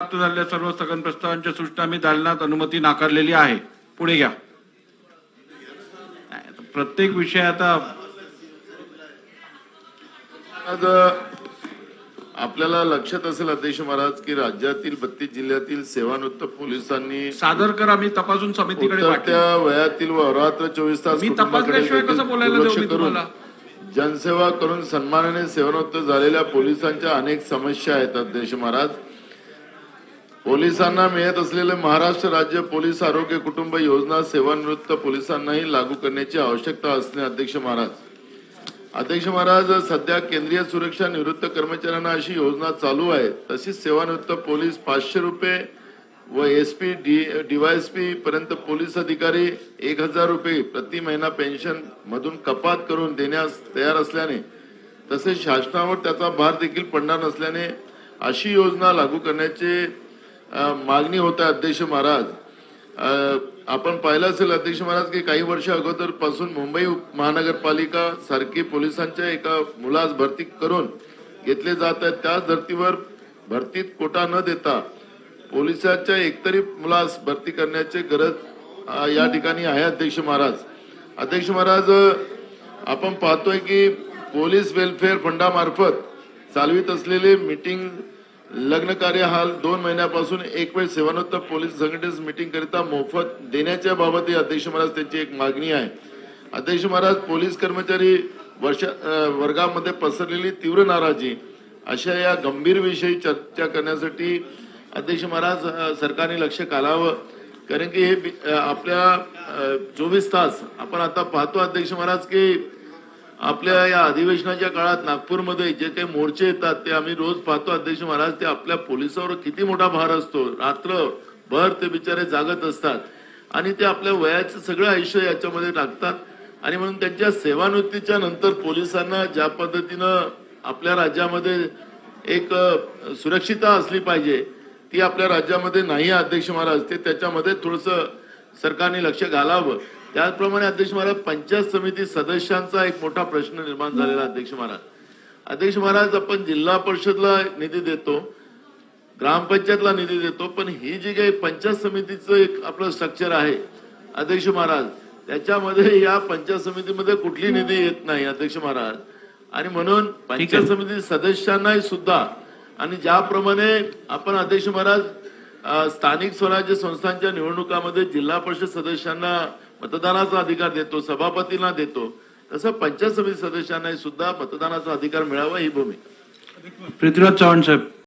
प्राप्त झालेल्या सर्व स्थगन प्रस्तावांच्या सूचना मी दालनात अनुमती नाकारलेली आहे पुढे घ्या प्रत्येक विषय आता आज आपल्याला लक्षात असेल अध्यक्ष महाराज की राज्यातील बत्तीस जिल्ह्यातील सेवानिवृत्त पोलिसांनी सादर करा मी तपासून समितीकडे. उतरत्या वयातील व अहोरात्र चोवीस तास बोलायला? जनसेवा करून सन्मानाने सेवानिवृत्त झालेल्या पोलिसांच्या अनेक समस्या आहेत अध्यक्ष महाराज पोलिसांना मिळत असलेले महाराष्ट्र राज्य पोलीस आरोग्य कुटुंब योजना सेवानिवृत्त पोलिसांनाही लागू करण्याची आवश्यकता असणे अध्यक्ष महाराज. अध्यक्ष महाराज सध्या केंद्रीय सुरक्षा निवृत्त कर्मचाऱ्यांना अशी योजना चालू आहे. तशीच सेवानिवृत्त पोलीस पाचशे रुपये व एस पी डी डीवायएसपी पर्यंत पोलीस अधिकारी एक हजार रुपये प्रति महिना पेन्शन मधून कपात करून देण्यास तयार असल्याने तसेच शासनावर त्याचा भार देखील पडणार नसल्याने अशी योजना लागू करण्याचे मागणी होत आहे अध्यक्ष महाराज. आपण पाहिलं असेल अध्यक्ष महाराज की काही वर्ष अगोदरपासून मुंबई महानगरपालिका सारखी पोलिसांच्या एका मुलास भरती करून घेतले जात आहेत. त्याच धर्तीवर भरतीत कोटा न देता पोलिसाच्या एकतरी मुलास भरती करण्याची गरज या ठिकाणी आहे अध्यक्ष महाराज. अध्यक्ष महाराज आपण पाहतोय की पोलीस वेलफेअर फंडामार्फत चालवित असलेले मीटिंग लग्न कार्य हाल दोन महिन्यापासून एक वेळ सेवानोत्तर पोलीस संघटनेस मीटिंग करिता मोफत देण्याच्या बाबतही अध्यक्ष महाराज त्यांची एक मागणी आहे. अध्यक्ष महाराज पोलीस कर्मचारी वर्ष वर्गामध्ये पसरलेली तीव्र नाराजी अशा या गंभीर विषयी चर्चा करण्यासाठी अध्यक्ष महाराज सरकारने लक्ष घालावं. कारण की हे आपल्या चोवीस तास आपण आता पाहतो अध्यक्ष महाराज की आपल्या या अधिवेशनाच्या काळात नागपूरमध्ये जे काही मोर्चे येतात ते आम्ही रोज पाहतो. अध्यक्ष महाराज ते आपल्या पोलिसावर किती मोठा भार असतो. रात्रभर ते बिचारे जागत असतात. आणि ते आपल्या वयाचं सगळं आयुष्य याच्यामध्ये टाकतात. आणि म्हणून त्यांच्या सेवानिवृत्तीच्या नंतर पोलिसांना ज्या पद्धतीनं आपल्या राज्यामध्ये एक सुरक्षितता असली पाहिजे ती आपल्या राज्यामध्ये नाही अध्यक्ष महाराज. ते त्याच्यामध्ये थोडस सरकारने लक्ष घालावं. त्याचप्रमाणे अध्यक्ष महाराज पंचायत समिती सदस्यांचा एक मोठा प्रश्न निर्माण झालेला अध्यक्ष महाराज. अध्यक्ष महाराज आपण जिल्हा परिषदला निधी देतो ग्रामपंचायतला निधी देतो पण ही जी काही पंचायत समितीचं एक आपलं स्ट्रक्चर आहे अध्यक्ष महाराज त्याच्यामध्ये या पंचायत समितीमध्ये कुठली निधी येत नाही अध्यक्ष महाराज. आणि म्हणून पंचायत समिती सदस्यांनाही सुद्धा आणि ज्याप्रमाणे आपण अध्यक्ष महाराज स्थानिक स्वराज्य संस्थांच्या निवडणुकामध्ये जिल्हा परिषद सदस्यांना मतदानाचा अधिकार देतो सभापतींना देतो तसं पंचायत समिती सदस्यांना सुद्धा मतदानाचा अधिकार मिळावा ही भूमिका. पृथ्वीराज चव्हाण साहेब.